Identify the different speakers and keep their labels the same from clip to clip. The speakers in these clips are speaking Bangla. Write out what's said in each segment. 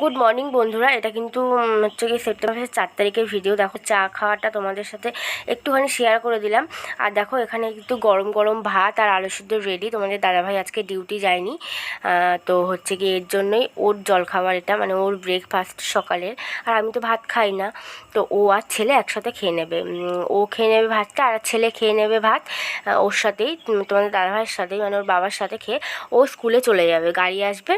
Speaker 1: গুড মর্নিং বন্ধুরা। এটা কিন্তু হচ্ছে কি সেপ্টেম্বর মাসের চার তারিখের ভিডিও দেখো, চা খাওয়াটা তোমাদের সাথে একটুখানি শেয়ার করে দিলাম। আর দেখো, এখানে একটু গরম গরম ভাত আর আলু সিদ্ধ রেডি তোমাদের দাদাভাই আজকে ডিউটি যায়নি। তো হচ্ছে কি এর জন্যই ওর জলখাবার এটা মানে ওর ব্রেকফাস্ট সকালের। আর আমি তো ভাত খাই না। তো ও আর ছেলে একসাথে খেয়ে নেবে। ও খেয়ে নেবে ভাতটা আর ছেলে খেয়ে নেবে ভাত। ওর সাথেই তোমাদের দাদাভাইয়ের সাথেই মানে ওর বাবার সাথে খেয়ে ও স্কুলে চলে যাবে। গাড়ি আসবে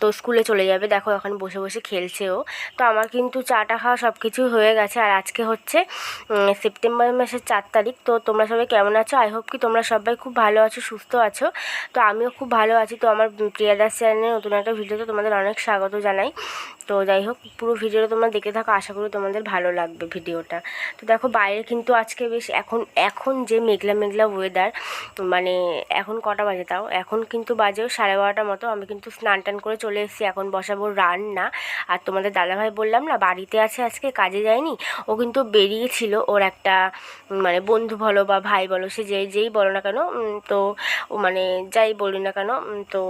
Speaker 1: তো স্কুলে চলে যাবে। দেখো, এখন বসে বসে খেলছে ও তো আমার কিন্তু চাটা খাওয়া সব কিছুই হয়ে গেছে। আর আজকে হচ্ছে সেপ্টেম্বর মাসের চার তারিখ। তো তোমরা সবাই কেমন আছো? আই হোপ কি তোমরা সবাই খুব ভালো আছো, সুস্থ আছো। তো আমিও খুব ভালো আছি। তো আমার প্রিয়াদাস চ্যানেলের নতুন একটা ভিডিওতে তোমাদের অনেক স্বাগত জানাই। তো যাই হোক, পুরো ভিডিওটা তোমরা দেখে থাকো। আশা করি তোমাদের ভালো লাগবে ভিডিওটা। তো দেখো, বাইরে কিন্তু আজকে বেশ এখন এখন যে মেঘলা মেঘলা ওয়েদার মানে এখন কটা বাজে তাও? এখন কিন্তু বাজেও সাড়ে বারোটার মতো। আমি কিন্তু স্নান টান করে চলে এসেছি। এখন বসাবো রান্না। আর তোমাদের দাদাভাই বললাম না, বাড়িতে আছে আজকে, কাজে যায়নি। ও কিন্তু বেরিয়েছিল ওর একটা মানে বন্ধু বলো বা ভাই বলো, সে যেই যেই বলো না কেন তো ও মানে যাই বলি না কেন তো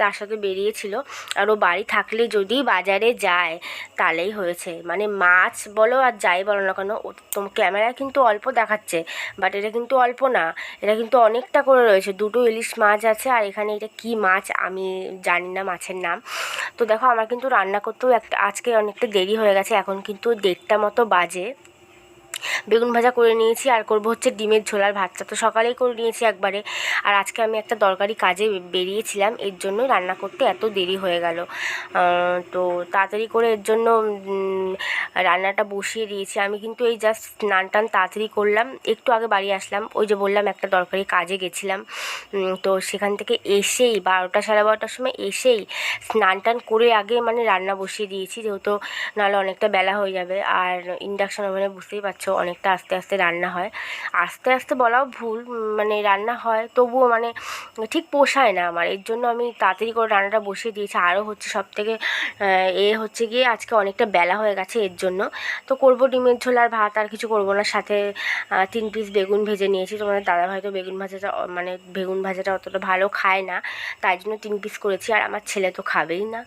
Speaker 1: তার সাথে বেরিয়েছিল। আর ও বাড়ি থাকলে যদি বাজারে যায়, তাহলেই হয়েছে। মানে মাছ বলো আর যাই বলো না কেন তো ক্যামেরায় কিন্তু অল্প দেখাচ্ছে, বাট এটা কিন্তু অল্প না। এটা কিন্তু অনেকটা করে রয়েছে, দুটো ইলিশ মাছ আছে, আর এখানে এটা কি মাছ আমি জানি না মাছের নাম। তো দেখো, আমার কিন্তু রান্না করতেও একটা আজকে অনেকটা দেরি হয়ে গেছে এখন কিন্তু দেড়টা মতো বাজে। বেগুন ভাজা করে নিয়েছি আর করব হচ্ছে ডিমের ঝোলার ভাতটা। তো সকালেই করে নিয়েছি একবারে। আর আজকে আমি একটা দরকারি কাজে বেরিয়েছিলাম, এর জন্যই রান্না করতে এত দেরি হয়ে গেল। তো তাড়াতাড়ি করে এর জন্য রান্নাটা বসিয়ে দিয়েছি। আমি কিন্তু এই জাস্ট স্নান টান তাড়াতাড়ি করলাম। একটু আগে বাড়ি আসলাম। ওই যে বললাম, একটা দরকারি কাজে গেছিলাম। তো সেখান থেকে এসেই বারোটা সাড়ে বারোটার সময় এসেই স্নান টান করে আগে মানে রান্না বসিয়ে দিয়েছি। যেহেতু নাহলে অনেকটা বেলা হয়ে যাবে। আর ইন্ডাকশন ওভেনে বুঝতেই পারছ অনেকটা আস্তে আস্তে রান্না হয়। আস্তে আস্তে বলাও ভুল মানে রান্না হয়, তবুও মানে ঠিক পোষায় না আমার। এর জন্য আমি তাড়াতাড়ি করে রান্নাটা বসিয়ে দিয়েছি। আরও হচ্ছে সব থেকে এ হচ্ছে গিয়ে আজকে অনেকটা বেলা হয়ে গেছে এর জন্য। তো করব ডিমের ঝোল আর ভাত, আর কিছু করব না। সাথে তিন পিস বেগুন ভেজে নিয়েছি। তোমাদের দাদাভাই তো বেগুন ভাজাটা মানে বেগুন ভাজাটা অতটা ভালো খায় না। তাই জন্য তিন পিস করেছি। আর আমার ছেলে তো খাবেই না।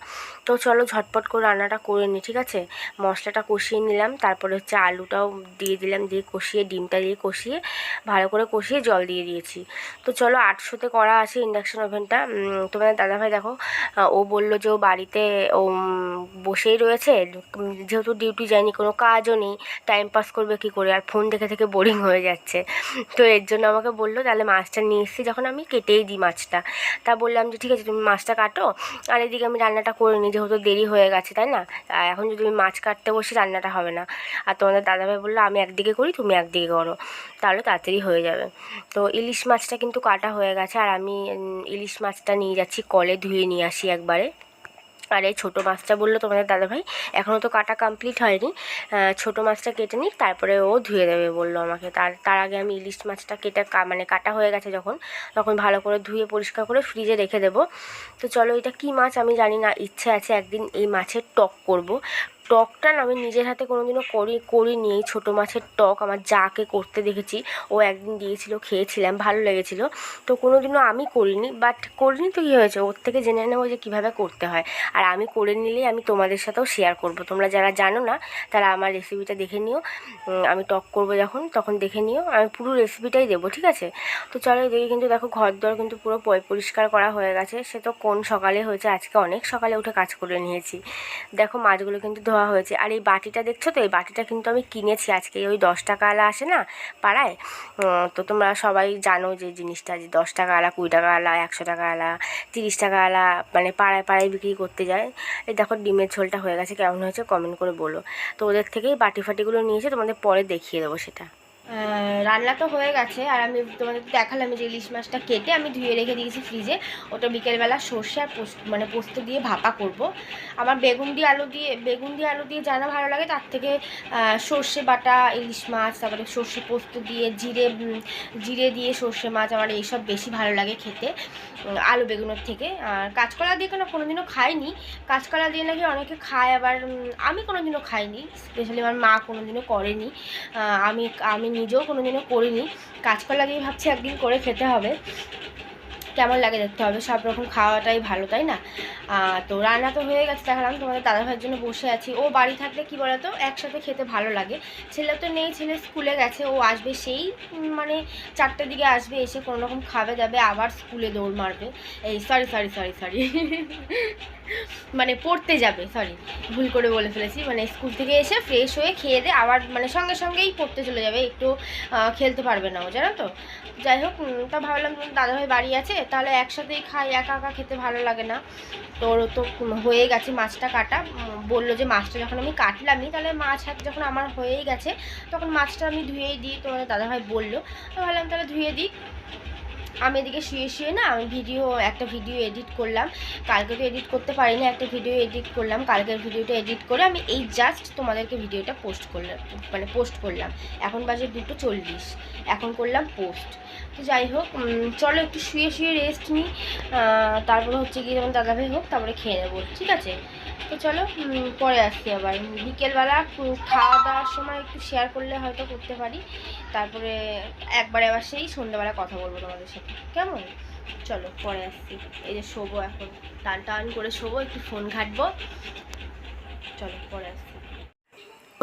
Speaker 1: তো চলো ঝটপট করে রান্নাটা করে নিই ঠিক আছে? মশলাটা কষিয়ে নিলাম। তারপরে হচ্ছে আলুটাও দিয়ে দিলাম, দিয়ে কষিয়ে, ডিমটা দিয়ে কষিয়ে, ভালো করে কষিয়ে জল দিয়ে দিয়েছি। তো চলো আটশোতে করা আছে ইন্ডাকশান ওভেনটা তোমাদের দাদাভাই দেখো ও বলল যে ও বাড়িতে, ও বসেই রয়েছে। যেহেতু ডিউটি যায়নি, কোনো কাজও নেই টাইম পাস করবে কী করে? আর ফোন দেখে থেকে বোরিং হয়ে যাচ্ছে। তো এর জন্য আমাকে বলল, তাহলে মাছটা নিয়ে এসেছি যখন আমি কেটেই দিই মাছটা। তা বললাম যে, ঠিক আছে, তুমি মাছটা কাটো। আর এদিকে আমি রান্নাটা করে নিই, যেহেতু দেরি হয়ে গেছে, তাই না? এখন যদি আমি মাছ কাটতে বসি, রান্নাটা হবে না। আর তোমাদের দাদাভাই বলল, আমি একদিকে করি, তুমি একদিকে করো। তাহলে তাড়াতাড়ি হয়ে যাবে। তো ইলিশ মাছটা কিন্তু কাটা হয়ে গেছে, আর আমি ইলিশ মাছটা নিয়ে যাচ্ছি, কলে ধুয়ে নিয়ে আসি একবারে। আর এই ছোটো মাছটা বলল তোমাদের দাদাভাই এখনও তো কাটা কমপ্লিট হয়নি। ছোটো মাছটা কেটে নিই তারপরে ও ধুয়ে দেবে বলল আমাকে। তার তার আগে আমি ইলিশ মাছটা কেটে মানে কাটা হয়ে গেছে যখন, তখন ভালো করে ধুয়ে পরিষ্কার করে ফ্রিজে রেখে দেবো। তো চলো, এটা কী মাছ আমি জানি না, ইচ্ছে আছে একদিন এই মাছের টক করব। টকটা না আমি নিজের হাতে কোনোদিনও করি, করিনি। এই ছোটো মাছের টক আমার যাকে করতে দেখেছি, ও একদিন দিয়েছিল, খেয়েছিলাম, ভালো লেগেছিল। তো কোনোদিনও আমি করিনি বাট করিনি তো কী হয়েছে? ওর থেকে জেনে নেব যে কীভাবে করতে হয়। আর আমি করে নিলেই আমি তোমাদের সাথেও শেয়ার করব। তোমরা যারা জানো না, তারা আমার রেসিপিটা দেখে নিও। আমি টক করব যখন, তখন দেখে নিও। আমি পুরো রেসিপিটাই দেবো, ঠিক আছে? তো চলো এদিকে কিন্তু দেখো ঘর দর কিন্তু পুরো পরিষ্কার করা হয়ে গেছে। সে তো কোন সকালে হয়েছে? আজকে অনেক সকালে উঠে কাজ করে নিয়েছি। দেখো মাছগুলো কিন্তু ধোয়া হয়েছে। আর এই বাটিটা দেখছ তো? এই বাটিটা কিন্তু আমি কিনেছি আজকে। ওই দশ টাকা আলা আসে না পাড়ায়? তো তোমরা সবাই জানো যে জিনিসটা যে দশ টাকা আলা কুড়ি টাকা আলা একশো টাকা আলা তিরিশ টাকা আলা মানে পাড়ায় পাড়ায় বিক্রি করতে যায়। এই দেখো ডিমের ঝোলটা হয়ে গেছে। কেমন হয়েছে কমেন্ট করে বলো। তো ওদের থেকেই বাটি ফাটিগুলো নিয়েছে। তোমাদের পরে দেখিয়ে দেবো সেটা। রান্না তো হয়ে গেছে, আর আমি তোমাদের দেখালাম যে ইলিশ মাছটা কেটে আমি ধুয়ে রেখে দিয়েছি ফ্রিজে। ওটা বিকেলবেলা সর্ষে আর পোস্ত মানে পোস্ত দিয়ে ভাপা করব। আমার বেগুন দিয়ে আলু দিয়ে, বেগুন দিয়ে আলু দিয়ে জানা ভালো লাগে, তার থেকে সর্ষে বাটা, ইলিশ মাছ, তারপরে সর্ষে পোস্ত দিয়ে, জিরে জিরে দিয়ে সর্ষে মাছ, আমার এইসব বেশি ভালো লাগে খেতে আলু বেগুনের থেকে। আর কাঁচকলা দিয়ে কেন কোনোদিনও খাইনি, কাঁচকলা দিয়ে নাকি অনেকে খায়, আবার আমি কোনোদিনও খাইনি স্পেশালি আমার মা কোনোদিনও করেনি। আমি আমি নিজেও কোনোদিনও করিনি। কাঁচকলা দিয়ে ভাবছি একদিন করে খেতে হবে। কেমন লাগে দেখতে হবে? সব রকম খাওয়াটাই ভালো, তাই না? তো রান্না তো হয়ে গেছে, দেখালাম তোমাদের দাদা ভাইয়ের জন্য বসে আছি। ও বাড়ি থাকলে কি বলতো, একসাথে খেতে ভালো লাগে। ছেলে তো নেই, ছেলে স্কুলে গেছে, ও আসবে সেই মানে চারটের দিকে আসবে, এসে কোনো রকম খাবে যাবে আবার স্কুলে দৌড় মারবে। এই সরি সরি সরি সরি মানে পড়তে যাবে সরি ভুল করে বলে ফেলেছি। মানে স্কুল থেকে এসে ফ্রেশ হয়ে খেয়ে দিয়ে আবার মানে সঙ্গে সঙ্গেই পড়তে চলে যাবে, একটু খেলতে পারবে না ও, জানো তো? যাই হোক তা ভাবলাম দাদাভাই বাড়ি আছে, তাহলে একসাথেই খাই, একা একা খেতে ভালো লাগে না। তোর তো হয়ে গেছে মাছটা কাটা বলল যে মাছটা যখন আমি কাটলামই, তাহলে মাছ হাত যখন আমার হয়েই গেছে, তখন মাছটা আমি ধুয়েই দিই তোমার দাদাভাই বলল। তো ভাবলাম তাহলে ধুয়ে দিই। আমি এদিকে শুয়ে শুয়ে না আমি ভিডিও, একটা ভিডিও এডিট করলাম। কালকে তো এডিট করতে পারি পারিনি, একটা ভিডিও এডিট করলাম। কালকের ভিডিওটা এডিট করে আমি এই জাস্ট তোমাদেরকে ভিডিওটা পোস্ট করলাম মানে পোস্ট করলাম। এখন বাজে দুটো চল্লিশ, এখন করলাম পোস্ট তো যাই হোক চলো একটু শুয়ে শুয়ে রেস্ট নিই তারপরে হচ্ছে গিয়ে যেমন দাদাভাই হোক, তারপরে খেয়ে নেব, ঠিক আছে? তো চলো পরে আসছি আবার। বিকেলবেলা খাওয়া দাওয়ার সময় একটু শেয়ার করলে হয়তো করতে পারি। তারপরে একবারে আবার সেই সন্ধ্যাবেলা কথা বলব তোমাদের সাথে। কেমন? চলো, পরে আসছি। এই যে শোবো এখন। টান টান করে শোবো, একটু ফোন ঘাটবো। চলো, পরে আসছি।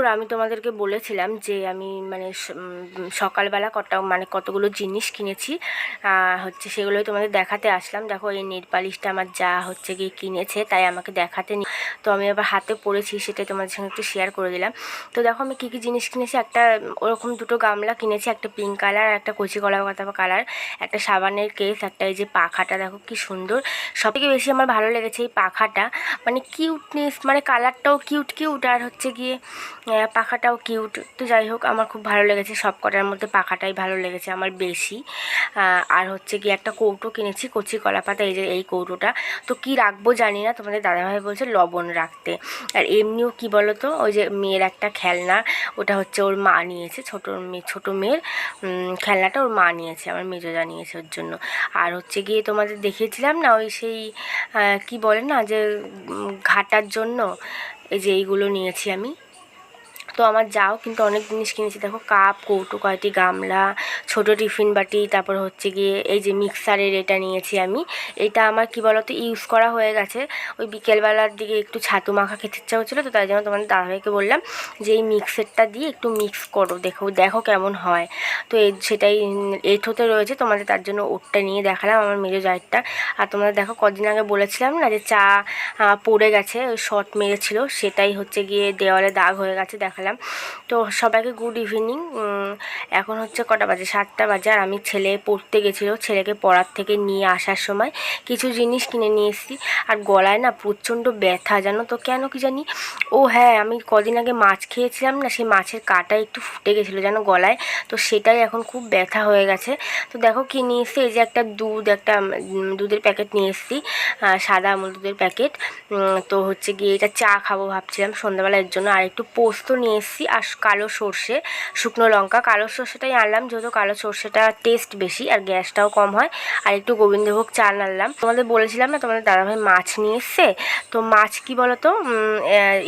Speaker 1: তারপর আমি তোমাদেরকে বলেছিলাম যে আমি মানে সকালবেলা কটা মানে কতগুলো জিনিস কিনেছি হচ্ছে সেগুলোই তোমাদের দেখাতে আসলাম। দেখো এই নেট পালিশটা আমার যা হচ্ছে গিয়ে কিনেছে, তাই আমাকে দেখাতে নি, তো আমি আবার হাতে পড়েছি সেটাই তোমাদের সঙ্গে একটু শেয়ার করে দিলাম। তো দেখো আমি কী কী জিনিস কিনেছি, একটা ওরকম দুটো গামলা কিনেছি, একটা পিঙ্ক কালার একটা কচি কলা পাতা কালার একটা সাবানের কেস একটা এই যে পাখাটা, দেখো কি সুন্দর। সব থেকে বেশি আমার ভালো লেগেছে এই পাখাটা মানে কিউটনেস মানে কালারটাও কিউট কিউট আর হচ্ছে গিয়ে পাখাটাও কিউট তো যাই হোক, আমার খুব ভালো লেগেছে। সব কটার মধ্যে পাখাটাই ভালো লেগেছে আমার বেশি। আর হচ্ছে গিয়ে একটা কৌটো কিনেছি, কচি কলা পাতা, এই যে এই কৌটোটা। তো কি রাখব জানি না, তোমাদের দাদাভাই বলছে লবণ রাখতে। আর এমনিও কি বলো তো ওই যে মেয়ের একটা খেলনা, ওটা হচ্ছে ওর মা নিয়েছে, ছোটো মেয়ে ছোটো মেয়ের খেলনাটা ওর মা নিয়েছে, আমার মেজোজা নিয়েছে ওর জন্য। আর হচ্ছে গিয়ে তোমাদের দেখিয়েছিলাম না, ওই সেই কি বলে না যে ঘাটার জন্য, এই যে এইগুলো নিয়েছি আমি। তো আমার যাও, কিন্তু অনেক জিনিস কিনেছি। দেখো কাপ, কৌটো, কয়টি গামলা, ছোট টিফিন বাটি, তারপর হচ্ছে গিয়ে এই যে মিক্সারের এটা নিয়েছি আমি। এটা আমার কি বলতো ইউজ করা হয়ে গেছে। ওই বিকেলবেলার দিকে একটু ছাতু মাখা খেতে ইচ্ছা হচ্ছিল, তো তাই জন্য তোমাদের দাদাভাইকে বললাম যে এই মিক্সারটা দিয়ে একটু মিক্স করো, দেখো দেখো কেমন হয়। তো এই সেটাই হতে রয়েছে, তোমাদের তার জন্য ওটটা নিয়ে দেখালাম আমার মেজো জায়েরটা। আর তোমরা দেখো কদিন আগে বলেছিলাম না যে চা পড়ে গেছে, ওই শর্ট মেরেছিল, সেটাই হচ্ছে গিয়ে দেওয়ালে দাগ হয়ে গেছে, দেখালাম তো সবাইকে গুড ইভিনিং এখন হচ্ছে কটা বাজে? সাতটা বাজে আর আমি ছেলে পড়তে গেছিল। ছেলেকে পড়ার থেকে নিয়ে আসার সময় কিছু জিনিস কিনে নিয়ে এসেছি। আর গলায় না প্রচণ্ড ব্যথা, জানো তো? কেন কি জানি? ও হ্যাঁ আমি কদিন আগে মাছ খেয়েছিলাম না, সেই মাছের কাটা একটু ফুটে গেছিল জানো গলায়। তো সেটাই এখন খুব ব্যথা হয়ে গেছে। তো দেখো কি নিয়ে এসেছি? এই যে একটা দুধ, একটা দুধের প্যাকেট নিয়ে এসেছি। সাদা আমুল দুধের প্যাকেট। তো হচ্ছে গিয়ে এটা চা খাব ভাবছিলাম সন্ধ্যাবেলা এর জন্য। আর একটু পোস্ত নিয়ে এসেছি আর কালো সর্ষে, শুকনো লঙ্কা। কালো সর্ষেটাই আনলাম, যেহেতু কালো সর্ষেটা টেস্ট বেশি আর গ্যাসটাও কম হয়। আর একটু গোবিন্দভোগ চাল আনলাম। তোমাদের বলেছিলাম না, তোমাদের দাদাভাই মাছ নিয়ে এসছে? তো মাছ কি বলতো?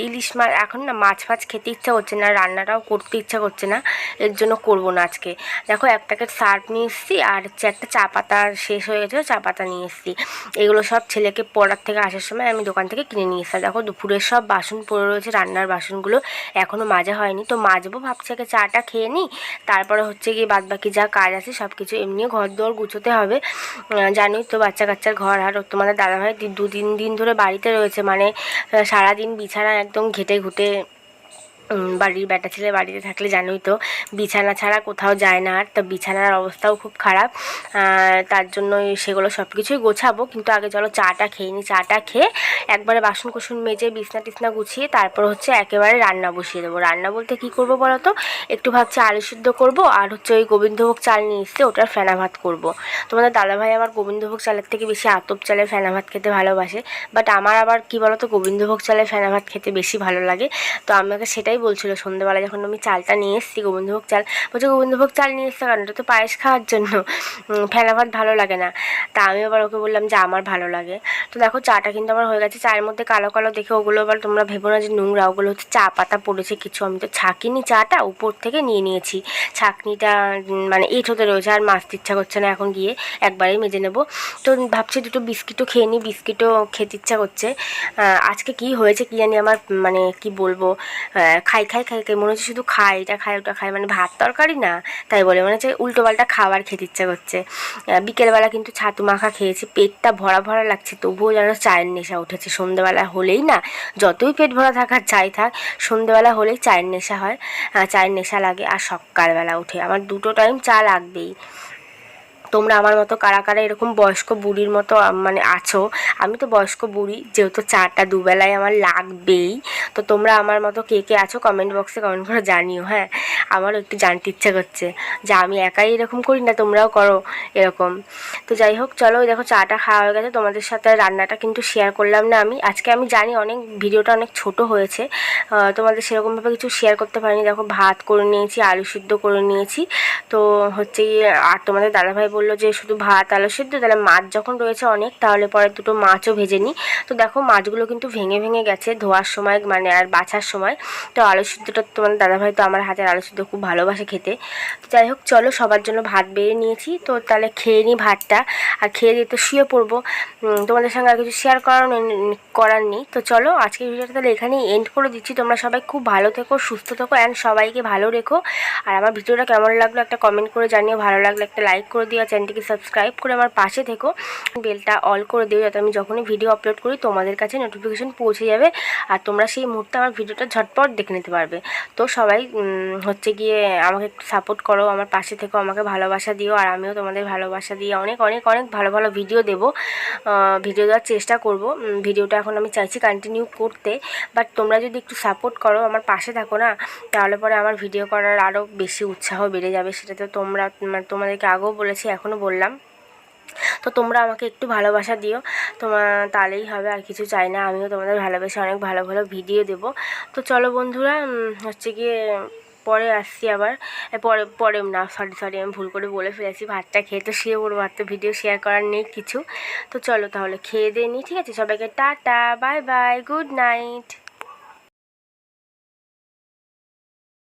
Speaker 1: ইলিশ মাছ, এখন না মাছ ফাছ খেতে ইচ্ছা করছে না, রান্নাটাও করতে ইচ্ছা করছে না, এর জন্য করব না আজকে। দেখো, এক প্যাকেট সার্ফ নিয়ে এসেছি, আর হচ্ছে একটা চা পাতা শেষ হয়ে গেছিল চা পাতা নিয়ে এসেছি। এগুলো সব ছেলেকে পড়ার থেকে আসার সময় আমি দোকান থেকে কিনে নিয়ে এসেছি। দেখো, দুপুরের সব বাসন পড়ে রয়েছে, রান্নার বাসনগুলো এখনও মাজা হয়নি। তো মাজবো, ভাবছি আগে চাটা খেয়ে নিই। তারপরে হচ্ছে গিয়ে বাদ বাকি যা কাজ আছে সব কিছু এমনিও ঘর দোর গুছোতে হবে। জানি জানোই তো বাচ্চা কাচ্চার ঘর। আর তোমাদের দাদাভাই দি- তিন দিন ধরে বাড়িতে রয়েছে। মানে সারাদিন বিছানা একদম ঘেটে ঘুটে বাড়ির বেটা ছেলে বাড়িতে থাকলে জানোই তো, বিছানা ছাড়া কোথাও যায় না আর, তো বিছানার অবস্থাও খুব খারাপ। তার জন্য সেগুলো সব কিছুই গোছাবো, কিন্তু আগে চলো চাটা খেয়ে নিই চাটা খেয়ে একবারে বাসন কুসুন মেজে বিছনা টিছনা গুছিয়ে তারপর হচ্ছে একেবারে রান্না বসিয়ে দেবো। রান্না বলতে কি করব বলো তো? একটু ভাবছি আলু সিদ্ধ করব আর হচ্ছে ওই গোবিন্দভোগ চাল নিয়ে এসছে ওটার ফেনা ভাত করব। তোমাদের দাদাভাই আবার গোবিন্দভোগ চালের থেকে বেশি আতপ চালের ফেনা ভাত খেতে ভালোবাসে বাট আমার আবার কি বলতো, গোবিন্দভোগ চালের ফেনা ভাত খেতে বেশি ভালো লাগে। তো আমাকে সেটাই বলছিল সন্ধ্যেবেলা যখন আমি চালটা নিয়ে এসেছি, গোবিন্দভোগ চাল। বলছে, গোবিন্দভোগ চাল নিয়ে এসছে কারণ এটা তো পায়েস খাওয়ার জন্য। ফেনা ভাত ভালো লাগে না। তা আমি আবার ওকে বললাম যে, আমার ভালো লাগে। তো দেখো, চাটা কিন্তু আমার হয়ে গেছে। চায়ের মধ্যে কালো কালো দেখে ওগুলো আবার তোমরা ভেবো না যে নোংরা, ওগুলো হচ্ছে চা পাতা পড়েছে কিছু। আমি তো ছাকিনি চাটা, উপর থেকে নিয়ে নিয়েছি। ছাকনিটা মানে এঁট হতে রয়েছে আর মাছতে ইচ্ছা করছে না। এখন গিয়ে একবারেই মেজে নেব। তো ভাবছি দুটো বিস্কিটও খেয়ে নিই, বিস্কিটও খেতে ইচ্ছা করছে। আজকে কি হয়েছে কি জানি আমার মানে কি বলব? খাই খাই খাই খাই, মনে হচ্ছে শুধু খাই, এটা খাই, ওটা খাই মানে ভাত তরকারি না, তাই বলে, মনে হচ্ছে উল্টো পাল্টা খাবার খেতে ইচ্ছা করছে। বিকেলবেলা কিন্তু ছাতু মাখা খেয়েছি, পেটটা ভরা ভরা লাগছে, তবুও যেন চায়ের নেশা উঠেছে। সন্ধ্যেবেলা হলেই না, যতই পেট ভরা থাকার চাই থাক সন্ধ্যেবেলা হলেই চায়ের নেশা হয় চায়ের নেশা লাগে, আর সকালবেলা উঠে। আমার দুটো টাইম চা লাগবেই। তোমরা আমার মতো কারা কারা এরকম বয়স্ক বুড়ির মতো মানে আছো আমি তো বয়স্ক বুড়ি, যেহেতু চাটা দুবেলায় আমার লাগবেই, তো তোমরা আমার মতো কে কে আছো কমেন্ট বক্সে কমেন্ট করে জানিও হ্যাঁ? আমারও একটু জানতে ইচ্ছে করছে যে আমি একাই এরকম করি না, তোমরাও করো এরকম। তো যাই হোক, চলো দেখো চাটা খাওয়া হয়ে গেছে, তোমাদের সাথে রান্নাটা কিন্তু শেয়ার করলাম না আমি। আজকে আমি জানি অনেক ভিডিওটা অনেক ছোট হয়েছে তোমাদের সেরকমভাবে কিছু শেয়ার করতে পারিনি। দেখো ভাত করে নিয়েছি, আলু সিদ্ধ করে নিয়েছি। তো হচ্ছে আর তোমাদের দাদাভাই বলল যে শুধু ভাত, আলু সিদ্ধ, তাহলে মাছ যখন রয়েছে অনেক, তাহলে পরে দুটো মাছও ভেজে নিই। তো দেখো মাছগুলো কিন্তু ভেঙে ভেঙে গেছে ধোয়ার সময় মানে আর বাছার সময়। তো আলু সিদ্ধটা তোমাদের দাদাভাই তো আমার হাতের আলু সিদ্ধ খুব ভালোবাসে খেতে। তো যাই হোক চলো সবার জন্য ভাত বেড়ে নিয়েছি। তো তাহলে খেয়ে নিই ভাতটা। আর খেয়ে দিয়ে তো শুয়ে পড়ব। তোমাদের সঙ্গে আর কিছু শেয়ার করার করার নেই। তো চলো আজকের ভিডিওটা তাহলে এখানেই এন্ড করে দিচ্ছি। তোমরা সবাই খুব ভালো থেকো সুস্থ থেকো অ্যান্ড সবাইকে ভালো রেখো। আর আমার ভিডিওটা কেমন লাগল একটা কমেন্ট করে জানিও। ভালো লাগলে একটা লাইক করে দিও। চ্যানেলটিকে সাবস্ক্রাইব করে আমার পাশে থেকো। বেলটা অল করে দিও যাতে আমি যখনই ভিডিও আপলোড করি তোমাদের কাছে নোটিফিকেশন পৌঁছে যাবে। আর তোমরা সেই মুহূর্তে আমার ভিডিওটা ঝটপট দেখে নিতে পারবে। তো সবাই উম, হচ্ছে গিয়ে আমাকে একটু সাপোর্ট করো, আমার পাশে থেকো, আমাকে ভালোবাসা দিও, আর আমিও তোমাদের ভালোবাসা দিয়ে অনেক অনেক অনেক ভালো ভালো ভিডিও দেবো। ভিডিও দেওয়ার চেষ্টা করব। ভিডিওটা এখন আমি চাইছি কন্টিনিউ করতে। বাট তোমরা যদি একটু সাপোর্ট করো, আমার পাশে থাকো না, তাহলে পরে আমার ভিডিও করার আরও বেশি উৎসাহ বেড়ে যাবে। সেটা তো তোমরা তোমাদেরকে আগেও বলেছি এখনও বললাম। তো তোমরা আমাকে একটু ভালোবাসা দিও। তোমার তাহলেই হবে, আর কিছু চাই না। আমিও তোমাদের ভালোবেসে অনেক ভালো ভালো ভিডিও দেবো। তো চলো বন্ধুরা হচ্ছে গিয়ে পরে আসছি আবার। পরে পরে, না সরি সরি আমি ভুল করে বলে ফেলেছি। ভাতটা খেয়ে তো শুয়ে পড়ব ভাত তো ভিডিও শেয়ার করার নেই কিছু। তো চলো তাহলে খেয়ে দিয়ে নিই ঠিক আছে? সবাইকে tata bye bye good night